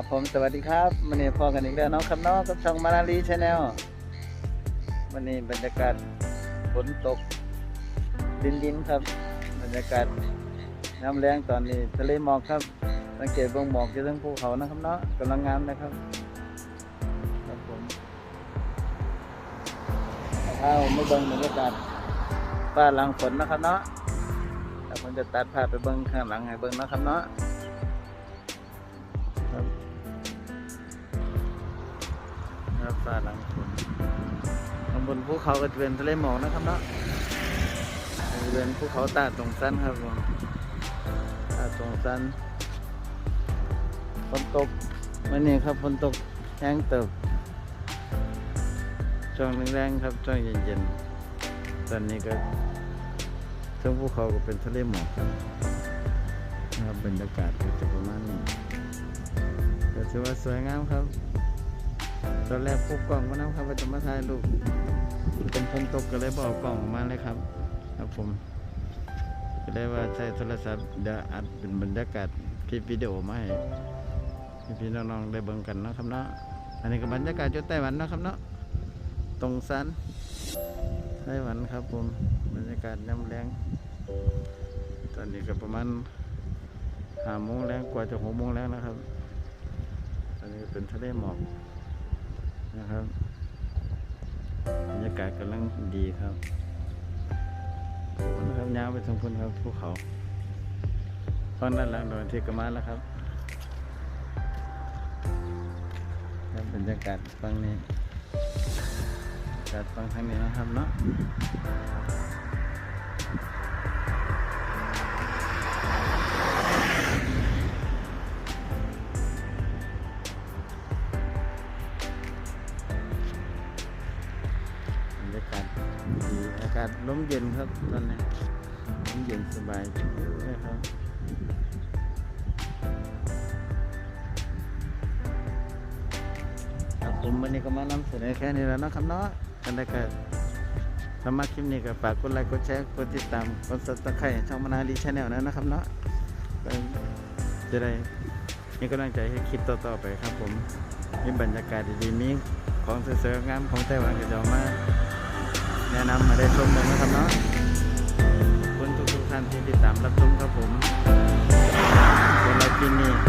ครับผมสวัสดีครับวันนี้พอกันอีกแล้วน้องครับเน้องกับช่องมานาลีชาแนลวันนี้บรรยากาศฝนตกดินดินครับ บรรยากาศน้ำแรงตอนนี้ทะเลหมอกครับ สังเกตเบงหมอกอยู่ทั้งภูเขานะครับเนาะกำลังงามนะครับครับผมถ้ามไม่เบิ่งบรรยากาศฟ้าหลังฝนนะครับเนาะแต่ผมจะตัดภาพไปเบิ่งข้างหลังให้เบิ่งนะครับเนาะ ครับฟ้าหลังฝนข้างบนภูเขาก็จะเป็นทะเลหมอกนะครับเนาะจะเป็นภูเขาตาดตรงสั้นครับผมตาดตรงสั้นฝนตกวันนี้ครับฝนตกแห้งเติบช่วงแรงๆครับช่วงเย็นๆตอนนี้ก็ทั้งภูเขาก็เป็นทะเลหมอกครับนะครับบรรยากาศก็จะประมาณนี้ก็ถือว่าสวยงามครับ ตอนแรกพกกล่องมาน้ำครับว่าจะมาถ่ายรูปเป็นฝนตกก็เลยบอกกล่องออกมาเลยครับ ครับผมก็เลยว่าใช้โทรศัพท์เดี๋ยวอัดเป็นบรรยากาศคลิปวิดีโอมาให้พี่น้องๆได้เบิ่งกันนะครับเนาะอันนี้ก็บรรยากาศอยู่ไต้หวันนะครับเนาะตรงซันไต้หวันครับผมบรรยากาศน้ำแรงตอนนี้ก็ประมาณห้าโมงแรงกว่าจะหกโมงแล้วนะครับ อันนี้เป็นทะเลหมอก นะครับบรรยากาศกำลังดีครับขอบคุณครับยาวไปทางพุ่นครับภูเขาตอนด้านหลังโดนเที่กระมาแล้วครับครับบรรยากาศฟังนี้บรรยากาศฟังทางนี้นะครับเนาะ รยากาศดีอากาศลมเย็นครับตอนนี้ลมเย็นสบายชิวเลยครับครับผมวันนี้ก็มานำเสนอแค่นี้แล้วนะครับเนาะกันได้ก็สำหรับคลิปนี้ก็ฝากกดไลค์กดแชร์กดติดตามกดซับสไครต์ช่องมนาลีชาแนลนะนะครับเนาะจะได้มีกำลังใจให้คลิปต่อๆไปครับผมมีบรรยากาศดีๆมีของสวยๆงามของไต้หวันก็จะเอามา นะนำมาได้ชมกันนะครับเนาะคุณทุกๆท่านที่ติดตามรับชมครับผมสำหรับคลินนี่